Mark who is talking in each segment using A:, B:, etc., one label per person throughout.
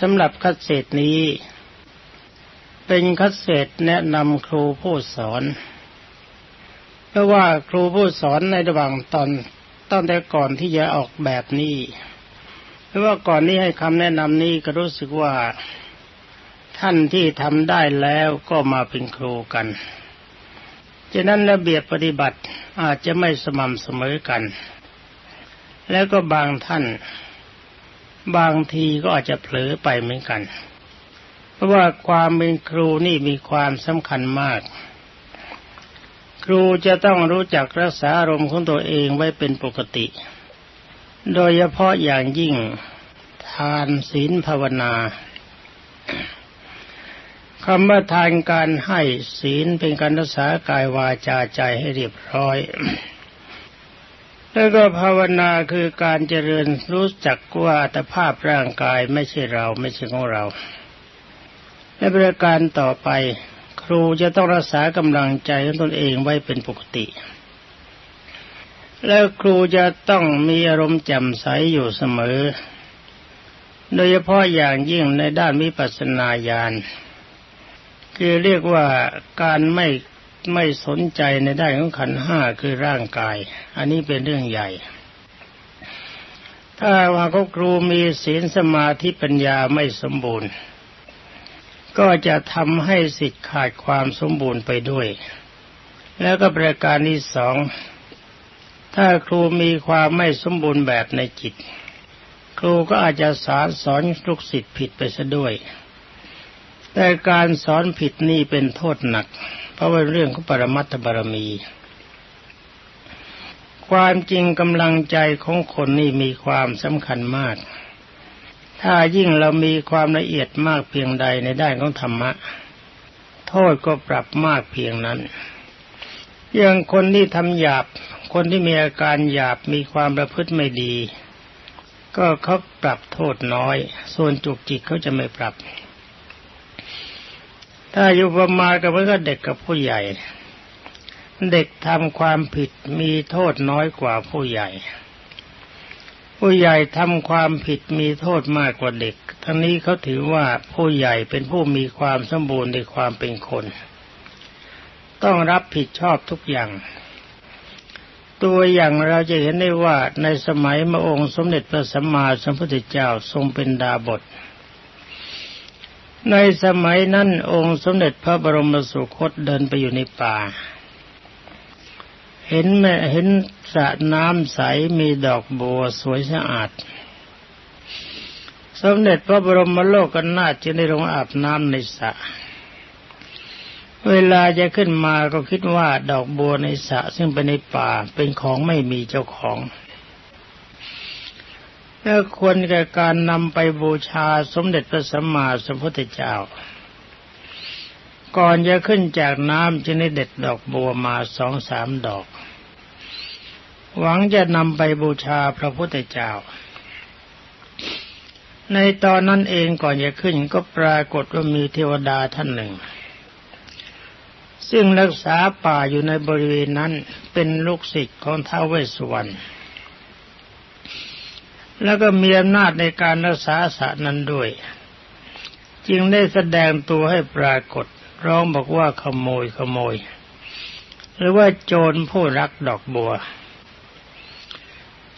A: สำหรับคัดเศษนี้ เป็นคัดเศษแนะนำครูผู้สอน เพราะว่าครูผู้สอนในระหว่างตอนตั้งแต่ก่อนที่จะออกแบบนี้เพราะว่าก่อนนี้ให้คำแนะนำนี้ก็รู้สึกว่าท่านที่ทำได้แล้วก็มาเป็นครูกันฉะนั้นระเบียบปฏิบัติอาจจะไม่สม่ำเสมอกัน แล้วก็บางท่าน บางทีก็อาจจะเผลอไปเหมือนกัน เพราะว่าความเป็นครูนี่มีความสำคัญมาก ครูจะต้องรู้จักรักษาอารมณ์ของตัวเองไว้เป็นปกติ โดยเฉพาะอย่างยิ่งทานศีลภาวนาคำว่าทานการให้ศีลเป็นการรักษากายวาจาใจให้เรียบร้อย แล้วก็ภาวนาคือการเจริญรู้จักว่าอัตภาพร่างกายไม่ใช่เราไม่ใช่ของเรา และประการต่อไป ครูจะต้องรักษากำลังใจของตนเองไว้เป็นปกติ แล้วครูจะต้องมีอารมณ์แจ่มใสอยู่เสมอ โดยเฉพาะอย่างยิ่งในด้านวิปัสสนาญาณคือเรียกว่าการไม่ ไม่สนใจในด้านของขันห้าคือร่างกาย อันนี้เป็นเรื่องใหญ่ ถ้าว่าเขาครูมีศีลสมาธิปัญญาไม่สมบูรณ์ ก็จะทำให้สิทธิ์ขาดความสมบูรณ์ไปด้วย แล้วก็ประการที่สอง ถ้าครูมีความไม่สมบูรณ์แบบในจิต ครูก็อาจจะสอนสอนลูกศิษย์ผิดไปซะด้วย แต่การสอนผิดนี่เป็นโทษหนัก เพราะว่าเรื่องของปรมัตถบารมี ความจริงกำลังใจของคนนี่มีความสำคัญมาก ถ้ายิ่งเรามีความละเอียดมากเพียงใดในด้านของธรรมะ โทษก็ปรับมากเพียงนั้นอย่างคนที่ทำหยาบ คนที่มีอาการหยาบมีความประพฤติไม่ดี ก็เขาปรับโทษน้อย ส่วนจุกจิกเขาจะไม่ปรับ ถ้าอยู่ประมาณกับเมื่อเด็กกับผู้ใหญ่ เด็กทำความผิดมีโทษน้อยกว่าผู้ใหญ่ ผู้ใหญ่ทำความผิดมีโทษมากกว่าเด็ก ทั้งนี้เขาถือว่าผู้ใหญ่เป็นผู้มีความสมบูรณ์ในความเป็นคน ต้องรับผิดชอบทุกอย่างตัวอย่างเราจะเห็นได้ว่าในสมัยมระองค์สมเด็จพระสัมมาสัมพุทธเจ้าทรงเป็นดาบท ในสมัยนั้นองค์สมเด็จพระบรมสุคตเดินไปอยู่ในป่า เห็นแม่เห็นสระน้ำใสมีดอกบัวสวยสะอาด สมเด็จพระบรมโลกกันนาจะได้ลงอาบน้ำในสระเวลาจะขึ้นมาก็คิดว่าดอกบัวในสระซึ่งเป็นในป่าเป็นของไม่มีเจ้าของ แล้วควรแก่การนำไปบูชาสมเด็จพระสัมมาสัมพุทธเจ้า ก่อนจะขึ้นจากน้ำจึงได้เด็ดดอกบัวมาสองสามดอก หวังจะนำไปบูชาพระพุทธเจ้า ในตอนนั้นเองก่อนจะขึ้นก็ปรากฏว่ามีเทวดาท่านหนึ่ง ซึ่งรักษาป่าอยู่ในบริเวณนั้นเป็นลูกศิษย์ของท้าวเวสสุวรรณ แล้วก็มีอำนาจในการรักษาสะนั้นด้วย จึงได้แสดงตัวให้ปรากฏ ร้องบอกว่าขโมยขโมย หรือว่าโจรผู้รักดอกบัว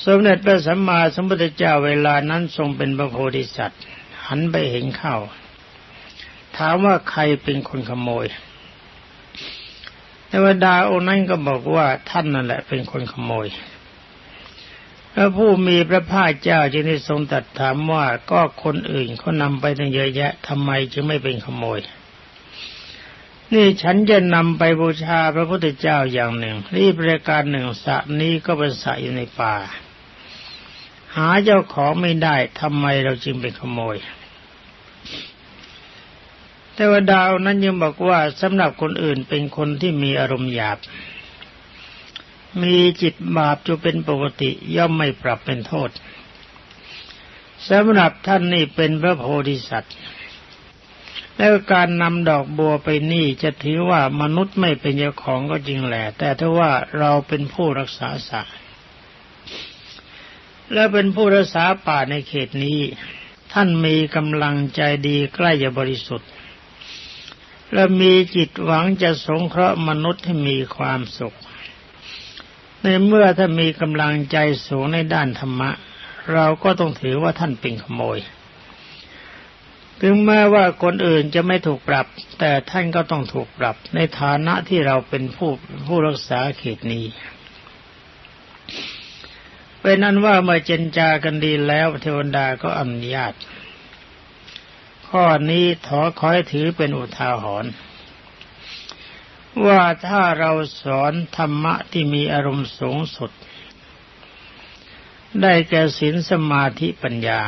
A: สมเด็จพระสัมมาสัมพุทธเจ้าเวลานั้นทรงเป็นพระโพธิสัตว์ หันไปเห็นเข้า ถามว่าใครเป็นคนขโมยเทวดาองค์นั้นก็บอกว่าท่านนั่นแหละเป็นคนขโมย พระผู้มีพระภาคเจ้าจึงได้ทรงตรัสถามว่าก็คนอื่นเขานำไปตั้งเยอะแยะทำไมจึงไม่เป็นขโมย นี่ฉันจะนำไปบูชาพระพุทธเจ้าอย่างหนึ่งนี่ประการหนึ่งสระนี้ก็เป็นสระอยู่ในป่า หาเจ้าของไม่ได้ทำไมเราจึงเป็นขโมยแต่ว่าดาวนั้นยังบอกว่าสำหรับคนอื่นเป็นคนที่มีอารมณ์หยาบ มีจิตบาปจะเป็นปกติย่อมไม่ปรับเป็นโทษสำหรับท่านนี่เป็นพระโพธิสัตว์ แล้วการนำดอกบัวไปนี่จะถือว่ามนุษย์ไม่เป็นเจ้าของก็จริงแหละ แต่ถ้าว่าเราเป็นผู้รักษาสาและเป็นผู้รักษาป่าในเขตนี้ ท่านมีกำลังใจดีใกล้จะบริสุทธิ์ และมีจิตหวังจะสงเคราะห์มนุษย์ให้มีความสุข ในเมื่อท่านมีกำลังใจสูงในด้านธรรมะ เราก็ต้องถือว่าท่านเป็นขโมย ถึงแม้ว่าคนอื่นจะไม่ถูกปรับ แต่ท่านก็ต้องถูกปรับ ในฐานะที่เราเป็นผู้ผู้รักษาเขตนี้เป็นนั้นว่าเมื่อเจนจากันดีแล้วเทวดาก็อนุญาต ข้อนี้ขอคอยถือเป็นอุทาหรณ์ ว่าถ้าเราสอนธรรมะที่มีอารมณ์สูงสุด ได้แก่ศีลสมาธิปัญญา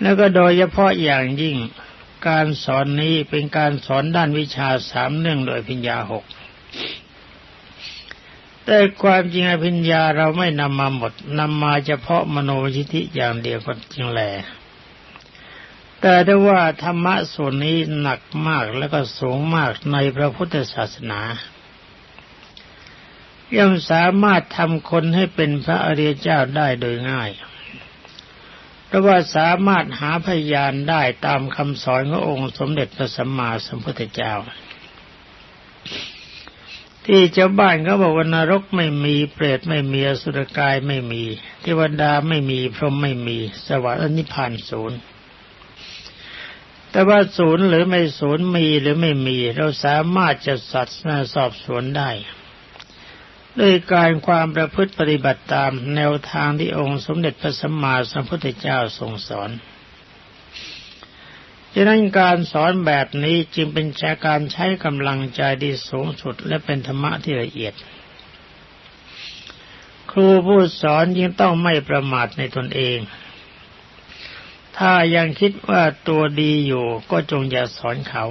A: แล้วก็โดยเฉพาะอย่างยิ่งการสอนนี้เป็นการสอนด้านวิชาสามเนื่องโดยปัญญาหกแต่ความจริงอภิญญาเราไม่นำมาหมดนำมาเฉพาะมโนยิธิอย่างเดียวก็จริงแหละ แต่ได้ว่าธรรมะส่วนนี้หนักมากและก็สูงมากในพระพุทธศาสนาย่อมสามารถทำคนให้เป็นพระอริยเจ้าได้โดยง่าย เพราะว่าสามารถหาพยานได้ตามคำสอนขององค์สมเด็จพระสัมมาสัมพุทธเจ้า ที่ชาบ้านเขาบอกว่านรกไม่มีเปรตไม่มีอสุรกายไม่มีเทวดาไม่มีพรหมไม่มี สวรรค์นิพพานศูนย์ แต่ว่าศูนย์หรือไม่ศูนย์มีหรือไม่มี เราสามารถจะสัตว์สอบสวนได้ ด้วยการความประพฤติปฏิบัติตามแนวทางที่องค์สมเด็จพระสัมมาสัมพุทธเจ้าทรงสอนฉะนั้นการสอนแบบนี้จึงเป็นชาการใช้กำลังใจที่สูงสุดและเป็นธรรมะที่ละเอียด ครูผู้สอนยิ่งต้องไม่ประมาทในตนเอง ถ้ายังคิดว่าตัวดีอยู่ก็จงอย่าสอนเขา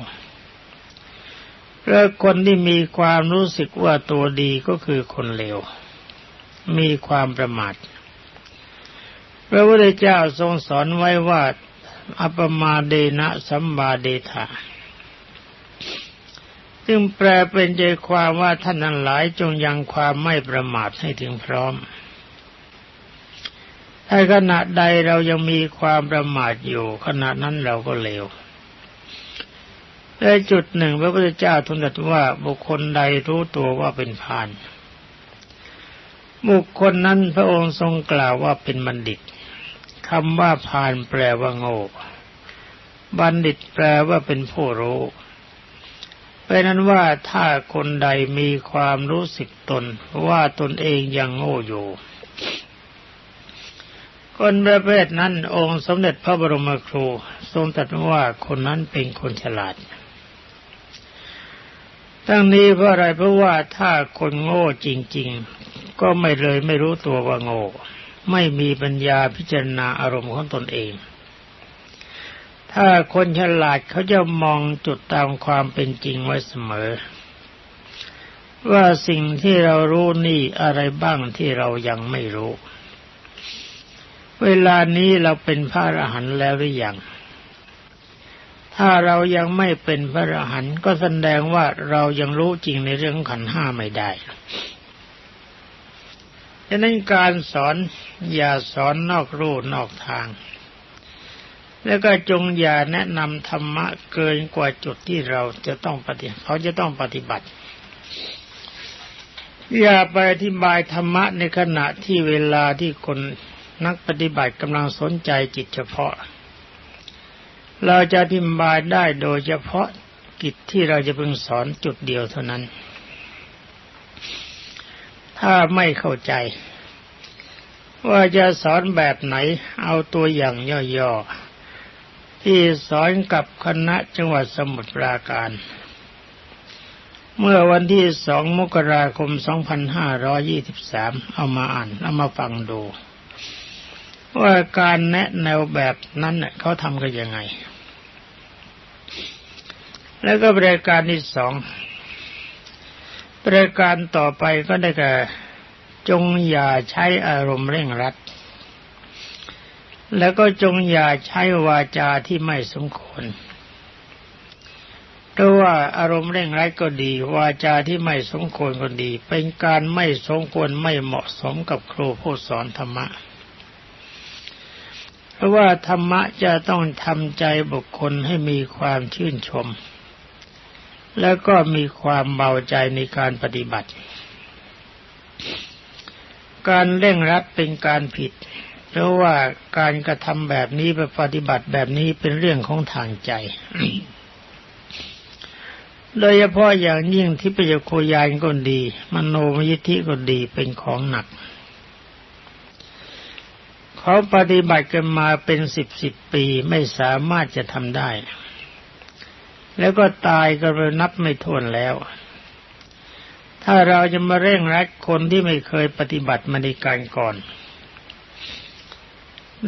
A: เพราะคนที่มีความรู้สึกว่าตัวดีก็คือคนเลว มีความประมาทพระพุทธเจ้าทรงสอนไว้ว่า อัปมาเดนะสัมบาเดธาซึ่งแปลเป็นใจความว่าท่านนั้นหลายจงยังความไม่ประมาทให้ถึงพร้อม ถ้าขณะใดเรายังมีความประมาทอยู่ ขณะนั้นเราก็เลวและจุดหนึ่งพระพุทธเจ้าทูลตรัสว่าบุคคลใดรู้ตัวว่าเป็นพาน บุคคลนั้นพระองค์ทรงกล่าวว่าเป็นบัณฑิตคำว่าพานแปลว่าโง่บัณฑิตแปลว่าเป็นผู้รู้เป็นนั้นว่าถ้าคนใดมีความรู้สึกตนว่าตนเองยังโง่อยู่ คนประเภทนั้นองค์สมเด็จพระบรมครูทรงตรัสว่าคนนั้นเป็นคนฉลาด ทั้งนี้เพราะอะไรเพราะว่าถ้าคนโง่จริง ๆ ก็ไม่เลยไม่รู้ตัวว่าโง่ ไม่มีปัญญาพิจารณาอารมณ์ของตนเอง ถ้าคนฉลาดเขาจะมองจุดตามความเป็นจริงไว้เสมอ ว่าสิ่งที่เรารู้นี่อะไรบ้างที่เรายังไม่รู้ เวลานี้เราเป็นพระอรหันต์แล้วหรือยัง ถ้าเรายังไม่เป็นพระอรหันต์ก็แสดงว่าเรายังรู้จริงในเรื่องขันห้าไม่ได้ฉะนั้นการสอนอย่าสอนนอกรูนอกทาง แล้วก็จงอย่าแนะนำธรรมะเกินกว่าจุดที่เราจะต้องปฏิเขาจะต้องปฏิบัติ อย่าไปอธิบายธรรมะในขณะที่เวลาที่คน นักปฏิบัติกำลังสนใจจิตเฉพาะ เราจะอธิบายได้โดยเฉพาะกิจที่เราจะเพิ่งสอนจุดเดียวเท่านั้น ถ้าไม่เข้าใจ ว่าจะสอนแบบไหนเอาตัวอย่างย่อๆที่สอนกับคณะจังหวัดสมุทรปราการ เมื่อวันที่สองมกราคม 2523 เอามาอ่าน เอามาฟังดู ว่าการแนะแนวแบบนั้นเขาทำกันยังไง แล้วก็บริการที่สองประการต่อไปก็ได้แก่จงอย่าใช้อารมณ์เร่งรัด แล้วก็จงอย่าใช้วาจาที่ไม่สมควรเพราะว่าอารมณ์เร่งรัดก็ดี วาจาที่ไม่สมควรก็ดี เป็นการไม่สมควรไม่เหมาะสมกับครูผู้สอนธรรมะ เพราะว่าธรรมะจะต้องทำใจบุคคลให้มีความชื่นชม แล้วก็มีความเบาใจในการปฏิบัติ การเร่งรัดเป็นการผิด เพราะว่าการกระทำแบบนี้ไปปฏิบัติแบบนี้เป็นเรื่องของทางใจโดยเฉพาะอย่างยิ่งที่ปยโคยานก็ดี มโนมยิทธิก็ดีเป็นของหนัก เขาปฏิบัติกันมาเป็นสิบสิบปีไม่สามารถจะทำได้ แล้วก็ตายก็ไปนับไม่ถ้วนแล้ว ถ้าเราจะมาเร่งรัดคนที่ไม่เคยปฏิบัติมาในการก่อน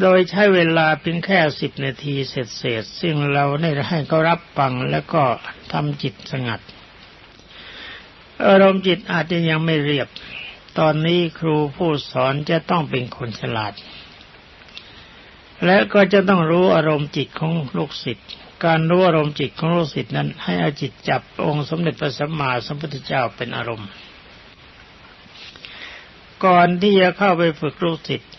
A: โดยใช้เวลาเพียงแค่สิบนาทีเสร็จเสร็จซึ่งเราได้ให้เขารับฟังแล้วก็ทำจิตสงัด อารมณ์จิตอาจจะยังไม่เรียบ ตอนนี้ครูผู้สอนจะต้องเป็นคนฉลาด และก็จะต้องรู้อารมณ์จิตของลูกศิษย์ การรู้อารมณ์จิตของลูกศิษย์นั้น ให้อาจิตจับองค์สมเด็จพระสัมมาสัมพุทธเจ้าเป็นอารมณ์ ก่อนที่จะเข้าไปฝึกลูกศิษย์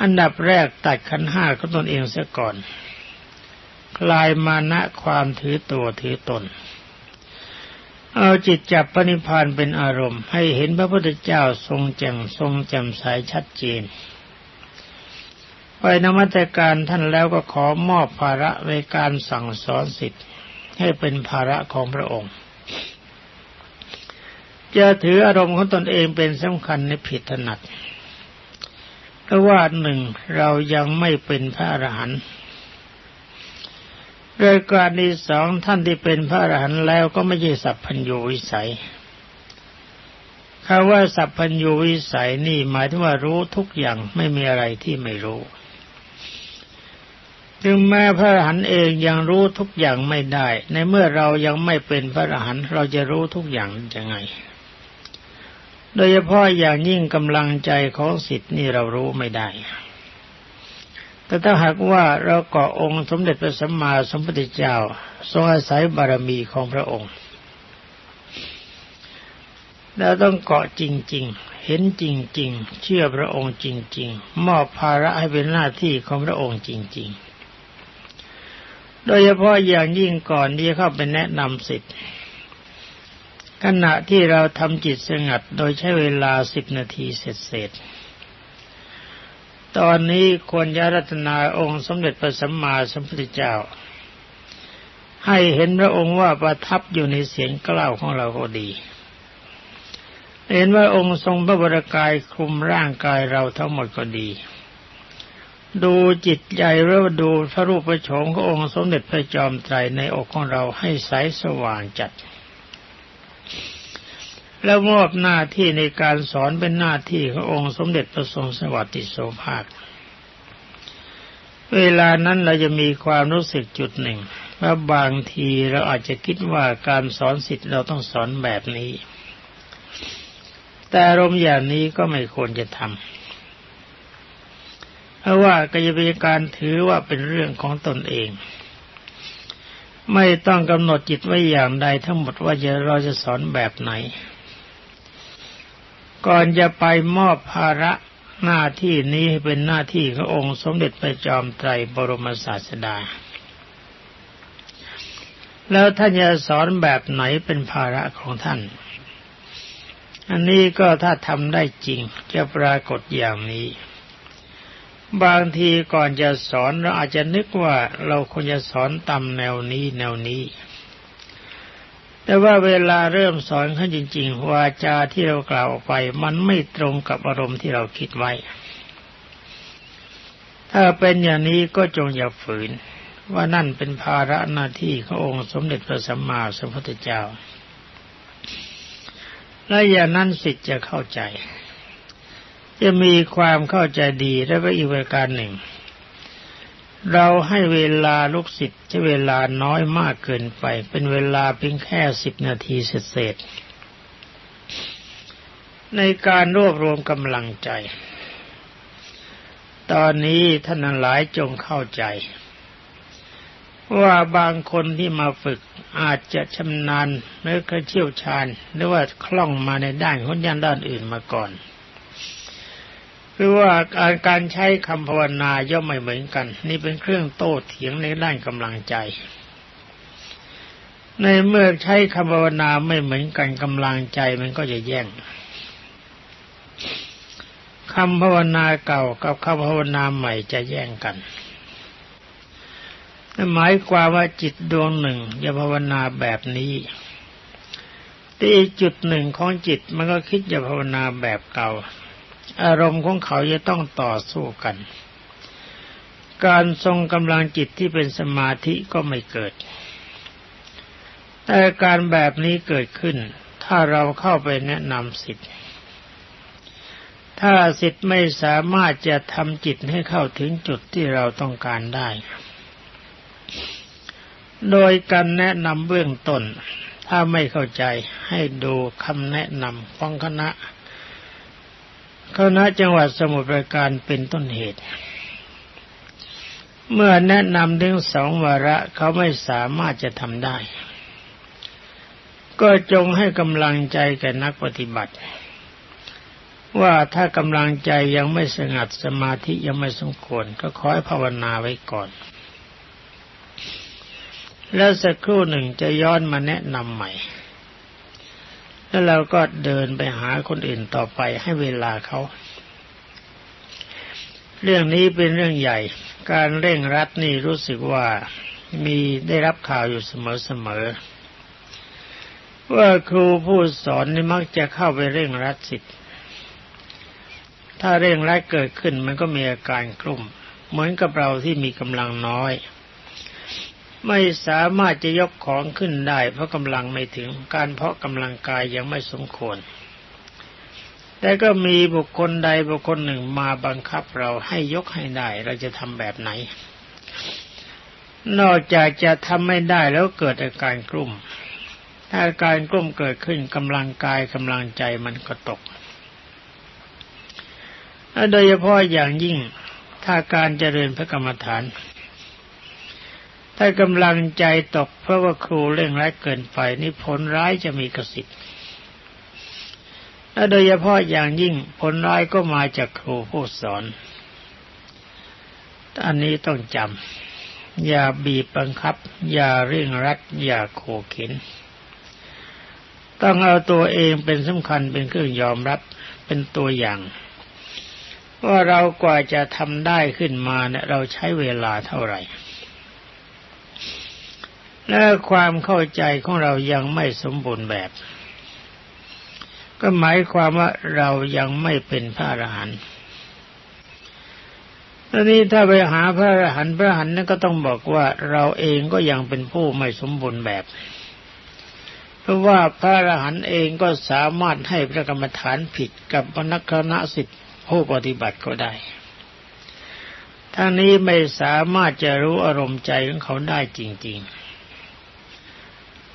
A: อันดับแรกตัดขันห้าของตนเองเสียก่อน คลายมานะความถือตัวถือตน เอาจิตจับปณิพานเป็นอารมณ์ ให้เห็นพระพุทธเจ้าทรงแจ่มทรงแจ่มใสชัดเจน ไปนมัตการท่านแล้วก็ขอมอบภาระในการสั่งสอนสิทธิ์ให้เป็นภาระของพระองค์ จะถืออารมณ์ของตนเองเป็นสำคัญในผิดถนัดเพราะว่าหนึ่งเรายังไม่เป็นพระอรหันต์โดยการที่สองท่านที่เป็นพระอรหันต์แล้วก็ไม่ใช่สัพพัญญูวิสัยคำว่าสัพพัญญูวิสัยนี่หมายถึงว่ารู้ทุกอย่างไม่มีอะไรที่ไม่รู้ ถึงแม้พระอรหันต์เองยังรู้ทุกอย่างไม่ได้ ในเมื่อเรายังไม่เป็นพระอรหันต์เราจะรู้ทุกอย่างยังไง โดยเฉพาะอย่างยิ่งกำลังใจของสิทธิ์นี่เรารู้ไม่ได้ แต่ถ้าหากว่าเราเกาะองค์สมเด็จพระสัมมาสัมพุทธเจ้า ทรงอาศัยบารมีของพระองค์เราต้องเกาะจริง ๆ เห็นจริง ๆ เชื่อพระองค์จริง ๆ มอบภาระให้เป็นหน้าที่ของพระองค์จริง ๆ โดยเฉพาะอย่างยิ่งก่อนที่จะเข้าไปแนะนำสิทธิ์ขณะที่เราทำจิตสงัดโดยใช้เวลาสิบนาทีเสร็จ ตอนนี้ควรจะรัตนาองค์สมเด็จพระสัมมาสัมพุทธเจ้า ให้เห็นพระองค์ว่าประทับอยู่ในเสียงกล้าวของเราก็ดี เห็นว่าองค์ทรงพระบรกายคลุมร่างกายเราทั้งหมดก็ดี ดูจิตใจหรือดูพระรูปพระโฉมขององค์สมเด็จพระจอมไตรในอกของเราให้ใสสว่างจัด แล้วมอบหน้าที่ในการสอนเป็นหน้าที่ขององค์สมเด็จพระทรงสวัสดิโสภาค เวลานั้นเราจะมีความรู้สึกจุดหนึ่งว่าบางทีเราอาจจะคิดว่าการสอนสิทธิ์เราต้องสอนแบบนี้ แต่อารมณ์อย่างนี้ก็ไม่ควรจะทำ เพราะว่าก็จะเป็นการถือว่าเป็นเรื่องของตนเอง ไม่ต้องกำหนดจิตไว้อย่างใดทั้งหมดว่าจะเราจะสอนแบบไหน ก่อนจะไปมอบภาระหน้าที่นี้เป็นหน้าที่ขององค์สมเด็จพระจอมไตรบรมศาสดา แล้วท่านจะสอนแบบไหนเป็นภาระของท่าน อันนี้ก็ถ้าทำได้จริงจะปรากฏอย่างนี้ บางทีก่อนจะสอนเราอาจจะนึกว่าเราควรจะสอนตามแนวนี้แนวนี้ แต่ว่าเวลาเริ่มสอนขั้นจริง ๆ วาจาที่เรากล่าวออกไป มันไม่ตรงกับอารมณ์ที่เราคิดไว้ ถ้าเป็นอย่างนี้ก็จงอย่าฝืน ว่านั่นเป็นภาระหน้าที่ขององค์สมเด็จพระสัมมาสัมพุทธเจ้า และอย่างนั้นสิทธิ์จะเข้าใจ จะมีความเข้าใจดีแล้วก็อีกประการหนึ่ง เราให้เวลาลูกศิษย์ใช้เวลาน้อยมากเกินไป เป็นเวลาเพียงแค่สิบนาทีเศษในการรวบรวมกำลังใจ ตอนนี้ท่านหลายจงเข้าใจ ว่าบางคนที่มาฝึกอาจจะชำนาญหรือก็เชี่ยวชาญ หรือว่าคล่องมาในด้านคนยันด้านอื่นมาก่อน คือว่าการการใช้คำภาวนาย่อมไม่เหมือนกัน นี่เป็นเครื่องโต้เถียงในด้านกำลังใจ ในเมื่อใช้คำภาวนาไม่เหมือนกันกำลังใจมันก็จะแย่งคำภาวนาเก่ากับคำภาวนาใหม่จะแย่งกันหมายความว่าจิตดวงหนึ่งจะภาวนาแบบนี้แต่จุดหนึ่งของจิตมันก็คิดจะภาวนาแบบเก่า อารมณ์ของเขาจะต้องต่อสู้กัน การทรงกำลังจิตที่เป็นสมาธิก็ไม่เกิด แต่การแบบนี้เกิดขึ้น ถ้าเราเข้าไปแนะนำสิทธิ์ถ้าสิทธิ์ไม่สามารถจะทำจิตให้เข้าถึงจุดที่เราต้องการได้ โดยการแนะนำเบื้องต้น ถ้าไม่เข้าใจให้ดูคำแนะนำของคณะ คณะจังหวัดสมุทรปราการเป็นต้นเหตุ เมื่อแนะนำถึงสองวาระเขาไม่สามารถจะทำได้ ก็จงให้กำลังใจแก่นักปฏิบัติ ว่าถ้ากำลังใจยังไม่สงัดสมาธิยังไม่สมควร ก็ขอให้ภาวนาไว้ก่อน แล้วสักครู่หนึ่งจะย้อนมาแนะนำใหม่ แล้วเราก็เดินไปหาคนอื่นต่อไปให้เวลาเขา เรื่องนี้เป็นเรื่องใหญ่ การเร่งรัดนี่รู้สึกว่ามีได้รับข่าวอยู่เสมอๆว่าครูผู้สอนนี่มักจะเข้าไปเร่งรัดสิทธิ์ถ้าเร่งร้ายเกิดขึ้นมันก็มีอาการกลุ่ม เหมือนกับเราที่มีกำลังน้อย ไม่สามารถจะยกของขึ้นได้ เพราะกำลังไม่ถึงการเพาะกำลังกายยังไม่สมควร แต่ก็มีบุคคลใดบุคคลหนึ่งมาบังคับเราให้ยกให้ได้ เราจะทำแบบไหน นอกจากจะทำไม่ได้แล้วเกิดอาการกลุ่ม ถ้าอาการกลุ่มเกิดขึ้นกำลังกายกำลังใจมันก็ตก โดยเฉพาะอย่างยิ่งถ้าการเจริญพระกรรมฐาน ถ้ากำลังใจตกเพราะว่าครูเร่งร้ายเกินไปนี่ผลร้ายจะมีกระสิทธิ์และโดยเฉพาะอย่างยิ่งผลร้ายก็มาจากครูผู้สอน อันนี้ต้องจำ อย่าบีบบังคับ อย่าเร่งรัด อย่าโขเข็น ต้องเอาตัวเองเป็นสำคัญเป็นเครื่องยอมรับ เป็นตัวอย่าง ว่าเรากว่าจะทำได้ขึ้นมาเนี่ยเราใช้เวลาเท่าไหร่ และความเข้าใจของเรายังไม่สมบูรณ์แบบ ก็หมายความว่าเรายังไม่เป็นพระอรหันต์ตอนนี้ถ้าไปหาพระอรหันต์พระอรหันต์นั่นก็ต้องบอกว่าเราเองก็ยังเป็นผู้ไม่สมบูรณ์แบบ เพราะว่าพระอรหันต์เองก็สามารถให้พระกรรมฐานผิดกับพนักคณะสิทธิผู้ปฏิบัติก็ได้ทั้งนี้ไม่สามารถจะรู้อารมณ์ใจของเขาได้จริง ๆ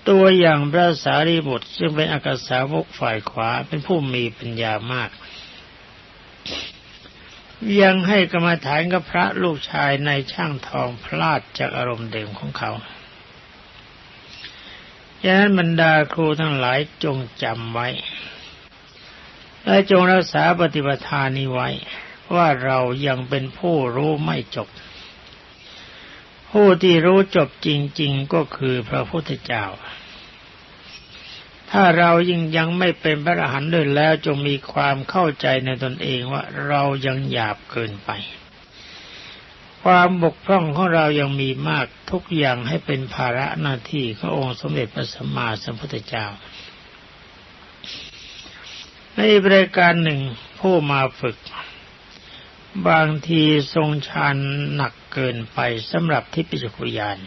A: ตัวอย่างพระสารีบุตรซึ่งเป็นอากาสาวกฝ่ายขวาเป็นผู้มีปัญญามาก ยังให้กรรมฐานกับพระลูกชายในช่างทองพลาดจากอารมณ์เดิมของเขาดังนั้นบรรดาครูทั้งหลายจงจำไว้ และจงรักษาปฏิปทานี้ไว้ ว่าเรายังเป็นผู้รู้ไม่จบ ผู้ที่รู้จบจริง ๆ ก็คือพระพุทธเจ้า ถ้าเรายิ่งยังไม่เป็นพระอรหันต์ด้วยแล้วจงมีความเข้าใจในตนเองว่าเรายังหยาบเกินไป ความบกพร่องของเรายังมีมากทุกอย่างให้เป็นภาระหน้าที่ขององค์สมเด็จพระสัมมาสัมพุทธเจ้า ในบริการหนึ่งผู้มาฝึก บางทีทรงชานหนักเกินไปสำหรับทิพยคุยาน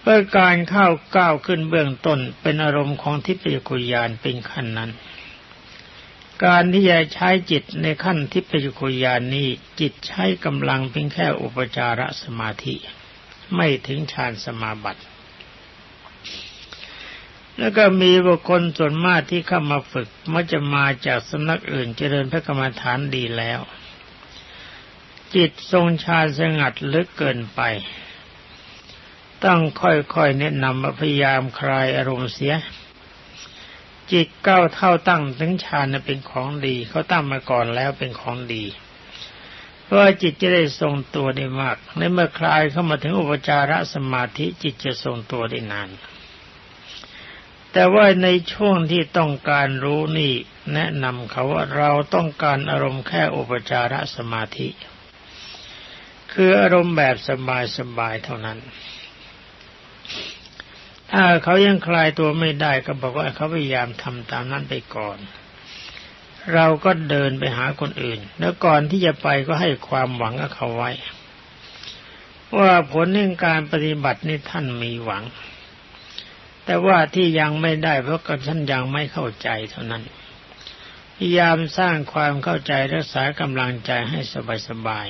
A: เพื่อการเข้าก้าวขึ้นเบื้องต้นเป็นอารมณ์ของทิพยคุยานเป็นขั้นนั้น การที่จะใช้จิตในขั้นทิพยคุยานนี้จิตใช้กำลังเพียงแค่อุปจารสมาธิ ไม่ถึงฌานสมาบัติ แล้วก็มีบุคคลส่วนมากที่เข้ามาฝึกมักจะมาจากสำนักอื่นเจริญพระกรรมฐานดีแล้ว จิตทรงฌาสงัดลึกเกินไป ต้องค่อยๆแนะนำพยายามคลายอารมณ์เสีย จิตก้าเท่าตั้งถึงฌานเป็นของดี เขาตั้งมาก่อนแล้วเป็นของดี เพราะจิตจะได้ทรงตัวได้มากในเมื่อคลายเข้ามาถึงอุปจารสมาธิจิตจะทรงตัวได้นาน แต่ว่าในช่วงที่ต้องการรู้นี่ แนะนำเขาว่าเราต้องการอารมณ์แค่อุปจารสมาธิ คืออารมณ์แบบสบายๆเท่านั้น ถ้าเขายังคลายตัวไม่ได้ก็บอกว่าเขาพยายามทำตามนั้นไปก่อน เราก็เดินไปหาคนอื่น แล้วก่อนที่จะไปก็ให้ความหวังกับเขาไว้ ว่าผลในการปฏิบัตินี่ท่านมีหวัง แต่ว่าที่ยังไม่ได้เพราะกับท่านยังไม่เข้าใจเท่านั้น พยายามสร้างความเข้าใจรักษากำลังใจให้สบาย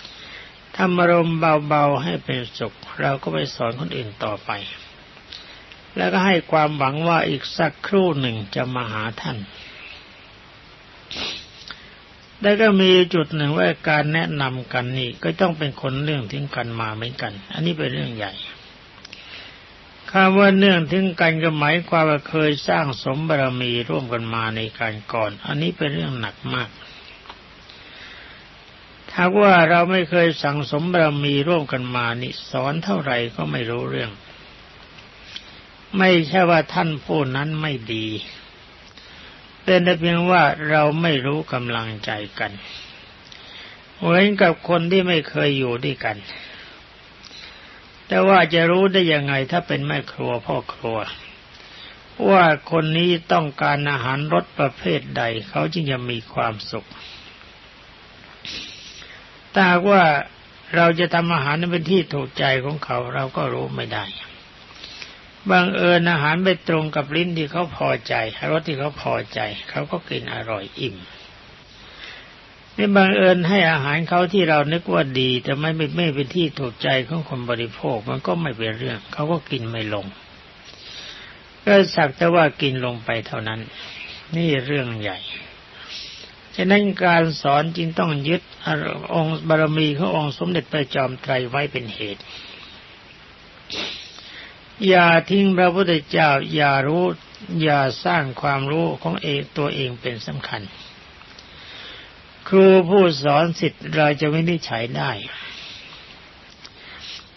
A: ๆทำอารมณ์เบาๆให้เป็นสุข เราก็ไปสอนคนอื่นต่อไป แล้วก็ให้ความหวังว่าอีกสักครู่หนึ่งจะมาหาท่านได้ก็มีจุดหนึ่งว่าการแนะนำกันนี่ก็ต้องเป็นคนเรื่องทิ้งกันมาเหมือนกัน อันนี้เป็นเรื่องใหญ่ คำว่าเนื่องถึงกันก็หมายความว่าเคยสร้างสมบารมีร่วมกันมาในการก่อน อันนี้เป็นเรื่องหนักมากถ้าว่าเราไม่เคยสั่งสมบารมีร่วมกันมานี่สอนเท่าไหร่ก็ไม่รู้เรื่อง ไม่ใช่ว่าท่านผู้นั้นไม่ดีเป็นแต่เพียงว่าเราไม่รู้กำลังใจกันเหมือนกับคนที่ไม่เคยอยู่ด้วยกัน แต่ว่าจะรู้ได้ยังไงถ้าเป็นแม่ครัวพ่อครัว ว่าคนนี้ต้องการอาหารรสประเภทใด เขาจึงจะมีความสุขถ้าว่าเราจะทำอาหารนั้นเป็นที่ถูกใจของเขาเราก็รู้ไม่ได้บางเอิญอาหารไปตรงกับลิ้นที่เขาพอใจรสที่เขาพอใจ เขาก็กินอร่อยอิ่ม นี่บางเอิญให้อาหารเขาที่เรานึกว่าดี แต่ไม่ไม่เป็นที่ถูกใจของคนบริโภคมันก็ไม่เป็นเรื่อง เขาก็กินไม่ลง ก็สักแต่ว่ากินลงไปเท่านั้น นี่เรื่องใหญ่ฉะนั้นการสอนจึงต้องยึดองค์บารมีขององค์สมเด็จพระจอมไตรไว้เป็นเหตุ อย่าทิ้งพระพุทธเจ้า อย่ารู้ อย่าสร้างความรู้ของเองตัวเองเป็นสำคัญ ครูผู้สอนสิทธิ์เราจะไม่ได้ใช้ได้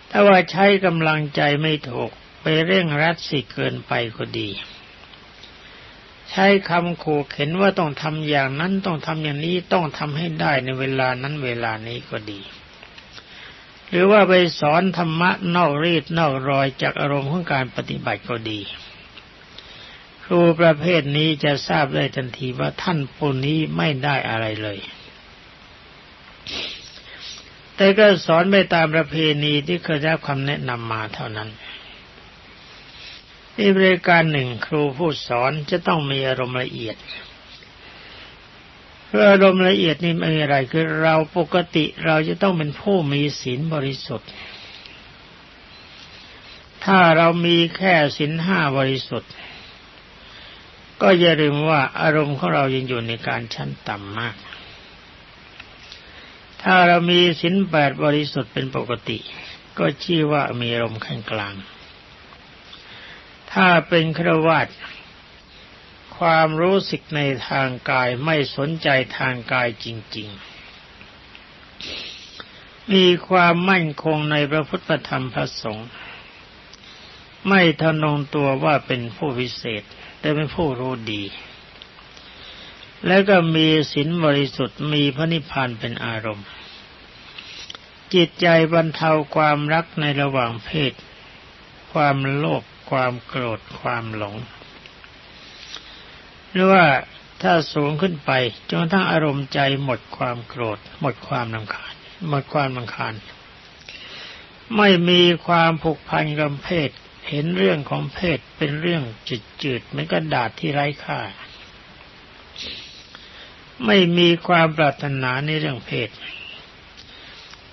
A: ถ้าว่าใช้กำลังใจไม่ถูกไปเร่งรัดสิเกินไปก็ดี ใช้คำขู่เข็นว่าต้องทำอย่างนั้นต้องทำอย่างนี้ต้องทำให้ได้ในเวลานั้นเวลานี้ก็ดี หรือว่าไปสอนธรรมะนอกรีดนอกรอยจากอารมณ์ของการปฏิบัติก็ดีครูประเภทนี้จะทราบได้ทันทีว่าท่านผู้นี้ไม่ได้อะไรเลย แต่ก็สอนไปตามประเพณีที่เคยได้คำแนะนำมาเท่านั้นในบริการหนึ่งครูผู้สอนจะต้องมีอารมณ์ละเอียดเพื่ออารมณ์ละเอียดนี่ไม่อะไรคือเราปกติเราจะต้องเป็นผู้มีศีลบริสุทธิ์ ถ้าเรามีแค่ศีลห้าบริสุทธิ์ ก็อย่าลืมว่าอารมณ์ของเรายังอยู่ในการชั้นต่ำมาก ถ้าเรามีศีลแปดบริสุทธิ์เป็นปกติ ก็ชื่อว่ามีอารมณ์ขั้นกลาง ถ้าเป็นครวาตความรู้สึกในทางกายไม่สนใจทางกายจริง ๆ มีความมั่นคงในพระพุทธธรรมพระสงฆ์ไม่ทนงตัวว่าเป็นผู้พิเศษ แต่เป็นผู้รู้ดี แล้วก็มีศีลบริสุทธิ์มีพระนิพพานเป็นอารมณ์ จิตใจบรรเทาความรักในระหว่างเพศ ความโลภความโกรธความหลง หรือว่าถ้าสูงขึ้นไปจนทั้งอารมณ์ใจหมดความโกรธ หมดความลำคาญ หมดความลำคาญ ไม่มีความผูกพันกับเพศ เห็นเรื่องของเพศเป็นเรื่องจืดๆเหมือนกระดาษที่ไร้ค่า ไม่มีความปรารถนาในเรื่องเพศ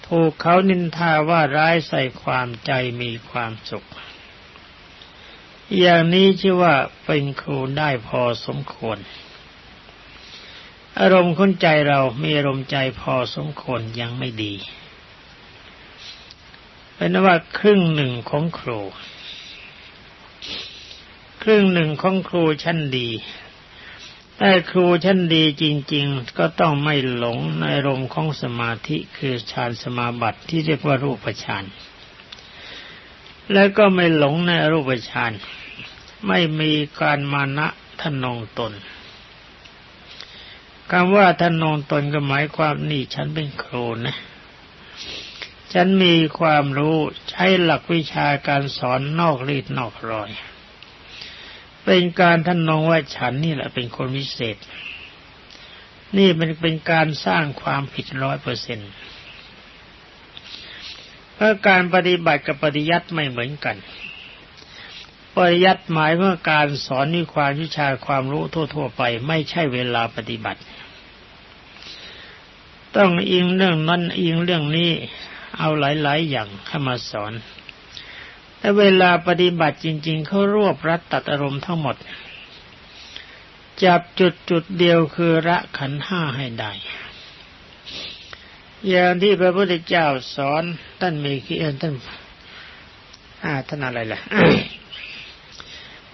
A: ถูกเขานินทาว่าร้ายใส่ความใจมีความสุข อย่างนี้ชื่อว่าเป็นครูได้พอสมควร อารมณ์คนใจเรามีอารมณ์ใจพอสมควรยังไม่ดีเป็นว่าครึ่งหนึ่งของครูคครึ่งหนึ่งของครูชั้นดี แต่ครูชั้นดีจริง ๆ ก็ต้องไม่หลงในรมของสมาธิคือฌานสมาบัติที่เรียกว่ารูปฌานแล้วก็ไม่หลงในรูปฌานไม่มีการมานะทนงตนคำว่าทนงตนก็หมายความนี่ฉันเป็นครูนะ ฉันมีความรู้ใช้หลักวิชาการสอนนอกรีดนอกรอย เป็นการท่านนองว่าฉันนี่แหละเป็นคนวิเศษ นี่มันเป็นการสร้างความผิดร้อยเปอร์เซ็นต์เพราะการปฏิบัติกับปฏิยัติไม่เหมือนกันปฏิยัติหมายเมื่อการสอนมีความวิชาความรู้ทั่ว ๆ ไป ไม่ใช่เวลาปฏิบัติ ต้องอิงเรื่องนั้นอิงเรื่องนี้เอาหลาย ๆ อย่างเข้ามาสอน เวลาปฏิบัติจริง ๆเขารวบรัดตัดอารมณ์ทั้งหมด จับจุดจุดเดียวคือระขันห้าให้ได้ อย่างที่พระพุทธเจ้าสอนท่านมีขี้เอ็นท่านอ่าท่านอะไรล่ะ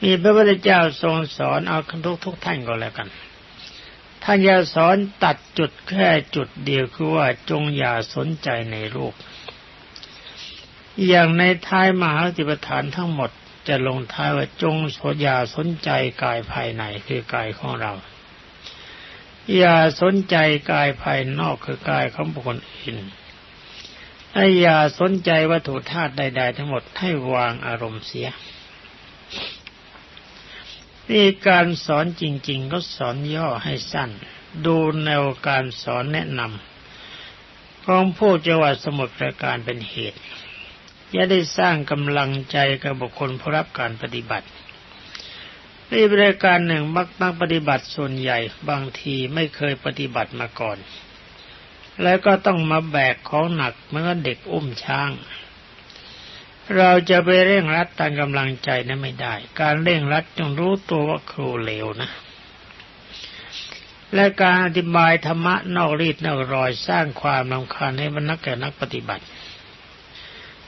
A: มีพระพุทธเจ้าทรงสอนเอาทุกทุกท่านก็แล้วกัน ท่านอย่าสอนตัดจุดแค่จุดเดียวคือว่าจงอย่าสนใจในรูป อย่างในท้ายมหาติปฐานทั้งหมดจะลงท้ายว่าจงสดอย่าสนใจกายภายในคือกายของเรา อย่าสนใจกายภายนอกคือกายของบุคคลอื่นให้อย่าสนใจวัตถุธาตุใด ๆ ทั้งหมดให้วางอารมณ์เสียนี่การสอนจริง ๆ ก็สอนย่อให้สั้น ดูแนวการสอนแนะนำของผู้จังหวัดสมุทรปราการเป็นเหตุ ย่าได้สร้างกำลังใจกับบุคคลผู้รับการปฏิบัติในบริการหนึ่งมักนักปฏิบัติส่วนใหญ่บางทีไม่เคยปฏิบัติมาก่อน แล้วก็ต้องมาแบกของหนักเมื่อเด็กอุ้มช้าง เราจะไปเร่งรัดตามกำลังใจนั้นไม่ได้ การเร่งรัดจงรู้ตัวว่าครูเลวนะ และการอธิบายธรรมะนอกรีดนอกรอยสร้างความลำคาญให้บรรนักแก่นักปฏิบัติ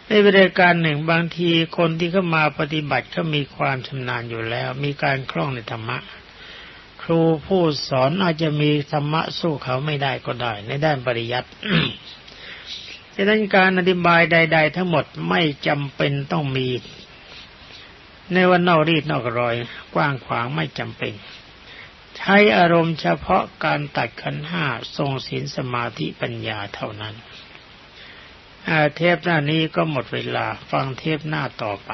A: ในบริการหนึ่งบางทีคนที่เข้ามาปฏิบัติก็มีความชำนาญอยู่แล้ว มีการคล่องในธรรมะ ครูผู้สอนอาจจะมีธรรมะสู้เขาไม่ได้ก็ได้ ในด้านปริยัติดังนั้นการอธิบายใด ๆ ทั้งหมดไม่จำเป็นต้องมี ในวันนอกรีดนอกรอย กว้างขวางไม่จำเป็น ใช้อารมณ์เฉพาะการตัดขันห้าทรงศีลสมาธิปัญญาเท่านั้น เทปหน้านี้ก็หมดเวลาฟังเทปหน้าต่อไป